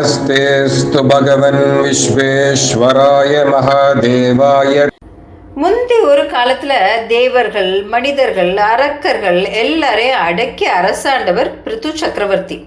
நமஸ்தேஸ்து பகவன் விஸ்வேஸ்வராய மகாதேவாய முந்தி ஒரு காலத்துல தேவர்கள் மனிதர்கள் அரக்கர்கள் எல்லாரையும் அடக்கி அரசாண்டவர் பிரித்து சக்கரவர்த்தி.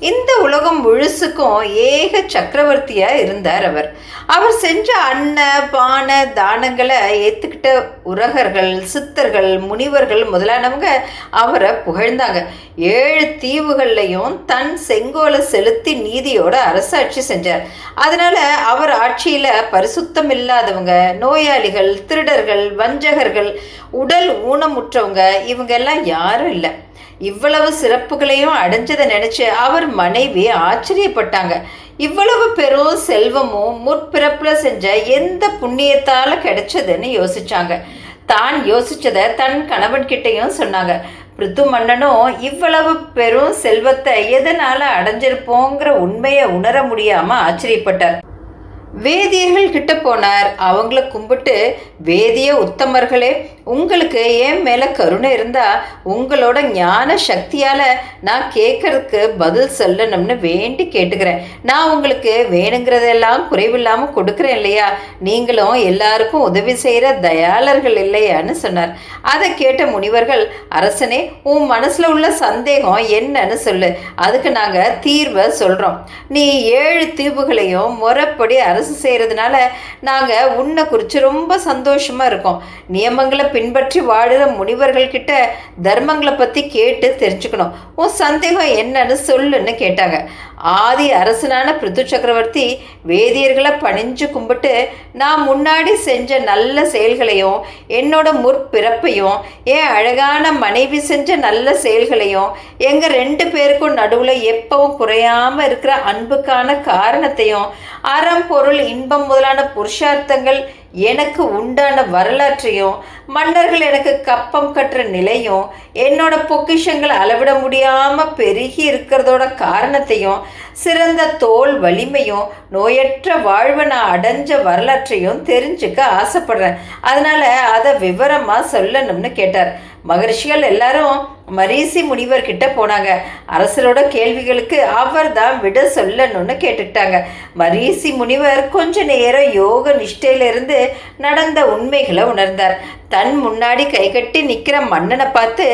இந்த உலகம் முழுசுக்கும் ஏக சக்கரவர்த்தியாக இருந்தார் அவர். அவர் செஞ்ச அன்ன பான தானங்களை ஏற்றுக்கிட்ட உரகர்கள் சித்தர்கள் முனிவர்கள் முதலானவங்க அவரை புகழ்ந்தாங்க. ஏழு தீவுகள்லையும் தன் செங்கோலை செலுத்தி நீதியோட அரசாட்சி செஞ்சார். அதனால அவர் ஆட்சியில் பரிசுத்தம் இல்லாதவங்க நோயாளிகள் திருடர்கள் வஞ்சகர்கள் உடல் ஊனமுற்றவங்க இவங்கெல்லாம் யாரும் இல்லை. இவ்வளவு சிறப்புகளையும் அடைஞ்சதை நினைச்சு அவர் மனைவி ஆச்சரியப்பட்டாங்க. இவ்வளவு பெரும் செல்வமும் முற்பிறப்புல செஞ்ச எந்த புண்ணியத்தால கிடைச்சதுன்னு யோசிச்சாங்க. தான் யோசிச்சதை தன் கணவன்கிட்டயும் சொன்னாங்க. பிருத்து மன்னனும் இவ்வளவு பெரும் செல்வத்தை எதனால அடைஞ்சிருப்போங்கிற உண்மையை உணர முடியாம ஆச்சரியப்பட்டார். வேதியர்கள் கிட்ட போனார். அவங்கள கும்பிட்டு வேதிய உத்தமர்களே உங்களுக்கு ஏன் மேலே கருணை இருந்தால் உங்களோட ஞான சக்தியால் நான் கேட்கறதுக்கு பதில் சொல்லணும்னு வேண்டி கேட்டுக்கிறேன். நான் உங்களுக்கு வேணுங்கிறதெல்லாம் குறைவில்லாமல் கொடுக்குறேன் இல்லையா? நீங்களும் எல்லாருக்கும் உதவி செய்கிற தயாளர்கள் இல்லையான்னு சொன்னார். அதை கேட்ட முனிவர்கள் அரசனே உன் மனசில் உள்ள சந்தேகம் என்னன்னு சொல்லு. அதுக்கு நாங்கள் தீர்வை சொல்கிறோம் நீ ஏழு தீவுகளையும் முறைப்படி அரசு செய்கிறதுனால நாங்கள் உன்னை குறித்து ரொம்ப சந்தோஷமாக இருக்கோம். நியமங்களை பின்பற்றி வாழுகிற முனிவர்கள்கிட்ட தர்மங்களை பற்றி கேட்டு தெரிஞ்சுக்கணும். உன் சந்தேகம் என்னன்னு சொல்லுன்னு கேட்டாங்க. ஆதி அரசனான பிருத்து சக்கரவர்த்தி வேதியர்களை பணிஞ்சு கும்பிட்டு நான் முன்னாடி செஞ்ச நல்ல செயல்களையும் என்னோட முற்பிறப்பையும் என் அழகான மனைவி செஞ்ச நல்ல செயல்களையும் எங்கள் ரெண்டு பேருக்கும் நடுவில் எப்பவும் குறையாமல் இருக்கிற அன்புக்கான காரணத்தையும் அறம் பொருள் இன்பம் முதலான புருஷார்த்தங்கள் எனக்கு உண்டான வரலாற்றையும் மன்னர்கள் எனக்கு கப்பம் கட்டுற நிலையும் என்னோட பொக்கிஷங்கள் அளவிட முடியாமல் பெருகி இருக்கிறதோட காரணத்தையும் சிறந்த தோல் வலிமையும் நோயற்ற வாழ்வை நான் அடைஞ்ச வரலாற்றையும் தெரிஞ்சுக்க ஆசைப்படுறேன். அதனால் அதை விவரமாக சொல்லணும்னு கேட்டார். மகரிஷிகள் எல்லாரும் மரீசி முனிவர் கிட்ட போனாங்க. அரசரோட கேள்விகளுக்கு அவர் தான் விட சொல்லணும்னு கேட்டுக்கிட்டாங்க. மரீசி முனிவர் கொஞ்ச நேரம் யோக நிஷ்டையிலிருந்து நடந்த உண்மைகளை உணர்ந்தார். தன் முன்னாடி கைகட்டி நிற்கிற மன்னனை பார்த்து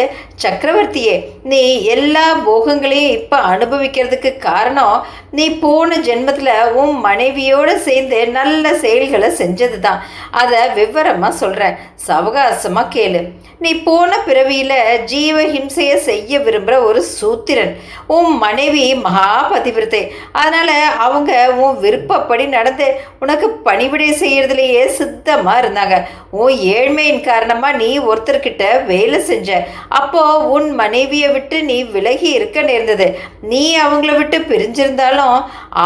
சக்கரவர்த்தியே நீ எல்லா போகங்களையும் இப்போ அனுபவிக்கிறதுக்கு காரணம் நீ போன ஜென்மத்தில் உன் மனைவியோடு சேர்ந்து நல்ல செயல்களை செஞ்சது தான் அதை விவரமாக சொல்கிறேன் சவகாசமாக கேளு. நீ போன பிறவியில் ஜீவஹிம்சையை செய்ய விரும்புகிற ஒரு சூத்திரன். உன் மனைவி மகாபதிவிரத்தை. அதனால் அவங்க உன் விருப்பப்படி நடந்து உனக்கு பணிவிடை செய்கிறதுலையே சித்தமாக இருந்தாங்க. உன் ஏழ்மையின் காரணமாக நீ ஒருத்தர்கிட்ட வேலை செஞ்ச. அப்போ உன் மனைவியை விட்டு நீ விலகி இருக்க நேர்ந்தது. நீ அவங்கள விட்டு பிரிஞ்சிருந்தாலும்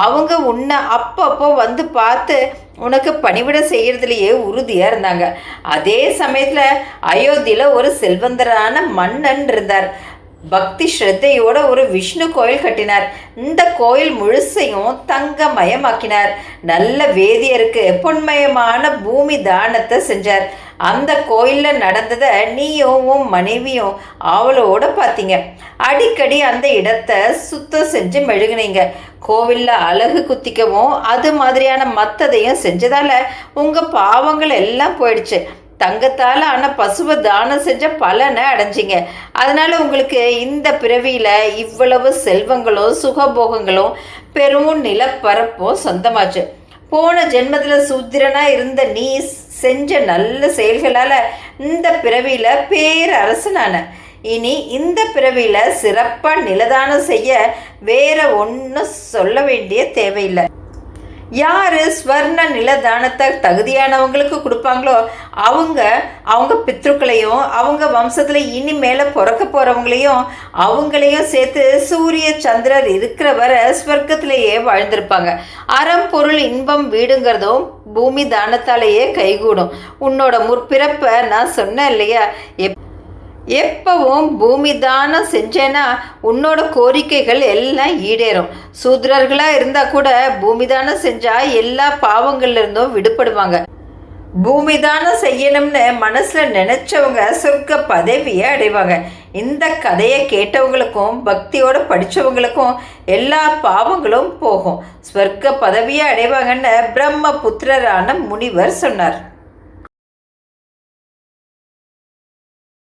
அவங்க உன்னை அப்பப்போ வந்து பார்த்து உனக்கு பணிவிட செய்கிறதுலேயே உறுதியாக இருந்தாங்க. அதே சமயத்தில் அயோத்தியில் ஒரு செல்வந்தரான மன்னன் இருந்தார். பக்தி ஸ்ரத்தையோட ஒரு விஷ்ணு கோயில் கட்டினார். இந்த கோயில் முழுசையும் தங்கமயமாக்கினார். நல்ல வேதியருக்கு பொன்மயமான பூமி தானத்தை செஞ்சார். அந்த கோயிலில் நடந்ததை நீயும் உன் மனைவியும் அவளோட பார்த்தீங்க அடிக்கடி அந்த இடத்த சுத்தம் செஞ்சு மெழுகுனீங்க. கோவிலில் அழகு குத்திக்கவும் அது மாதிரியான மற்றதையும் செஞ்சதால உங்கள் பாவங்கள் எல்லாம் போயிடுச்சு. தங்கத்தால் ஆனால் பசுவை தானம் செஞ்ச பலனை அடைஞ்சிங்க. அதனால் உங்களுக்கு இந்த பிறவியில் இவ்வளவு செல்வங்களும் சுகபோகங்களும் பெரும் நிலப்பரப்பும் சொந்தமாச்சு. போன ஜென்மத்தில் சூத்திரனாக இருந்த நீ செஞ்ச நல்ல செயல்களால் இந்த பிறவியில் பேரரசனான. இனி இந்த பிறவியில் சிறப்பாக நிலதானம் செய்ய வேற ஒன்றும் சொல்ல வேண்டிய தேவையில்லை. யார் ஸ்வர்ண நிலதானத்தை தகுதியானவங்களுக்கு கொடுப்பாங்களோ அவங்க அவங்க பித்ருக்களையும் அவங்க வம்சத்தில் இனி மேலே பிறக்க போகிறவங்களையும் அவங்களையும் சேர்த்து சூரிய சந்திரர் இருக்கிற வரை ஸ்வர்க்கத்திலேயே வாழ்ந்திருப்பாங்க. அறம் பொருள் இன்பம் வீடுங்கிறதும் பூமி தானத்தாலேயே கைகூடும். உன்னோட முற்பிறப்பை நான் சொன்னேன் இல்லையா? எப் எப்பவும் பூமி தானம் செஞ்சேன்னா உன்னோட கோரிக்கைகள் எல்லாம் ஈடேறும். சூத்ரர்களாக இருந்தால் கூட பூமி தானம் செஞ்சால் எல்லா பாவங்கள்லேருந்தும் விடுபடுவாங்க. பூமி தானம் செய்யணும்னு மனசில் நினச்சவங்க சொர்க்க பதவியை அடைவாங்க. இந்த கதையை கேட்டவங்களுக்கும் பக்தியோடு படித்தவங்களுக்கும் எல்லா பாவங்களும் போகும். ஸ்வர்க்க பதவியை அடைவாங்கன்னு பிரம்மபுத்திரரான முனிவர் சொன்னார்.